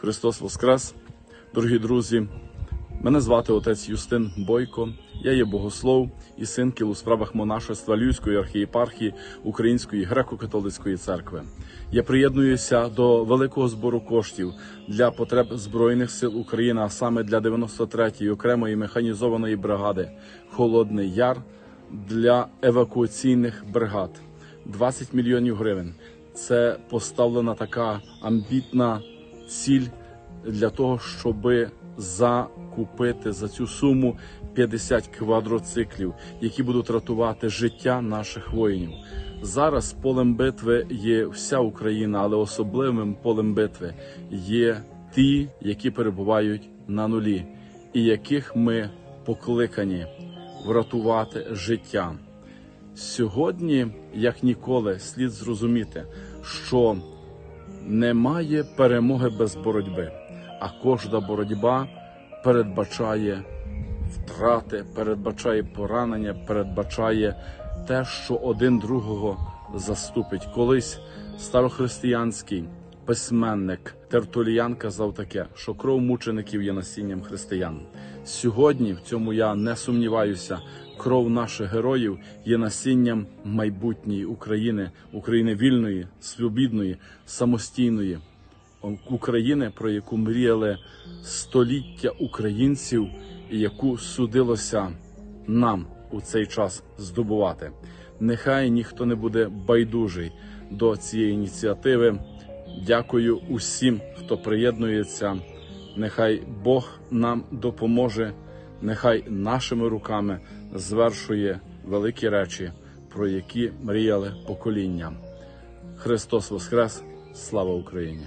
Христос Воскрес! Дорогі друзі! Мене звати отець Юстин Бойко. Я є богослов і синкіл у справах монашества Львівської архієпархії Української греко-католицької церкви. Я приєднуюся до великого збору коштів для потреб Збройних сил України, а саме для 93-ї окремої механізованої бригади Холодний Яр для евакуаційних бригад. 20 мільйонів гривень. Це поставлена така амбітна ціль для того, щоб закупити за цю суму 50 квадроциклів, які будуть рятувати життя наших воїнів. Зараз полем битви є вся Україна, але особливим полем битви є ті, які перебувають на нулі, і яких ми покликані врятувати життя. Сьогодні, як ніколи, слід зрозуміти, що немає перемоги без боротьби, а кожна боротьба передбачає втрати, передбачає поранення, передбачає те, що один другого заступить. Колись старохристиянський письменник Тертуліян казав таке, що кров мучеників є насінням християн. Сьогодні в цьому я не сумніваюся. Кров наших героїв є насінням майбутньої України, України вільної, свобідної, самостійної України, про яку мріяли століття українців, і яку судилося нам у цей час здобувати. Нехай ніхто не буде байдужий до цієї ініціативи. Дякую усім, хто приєднується. Нехай Бог нам допоможе, нехай нашими руками звершує великі речі, про які мріяли покоління. Христос Воскрес! Слава Україні!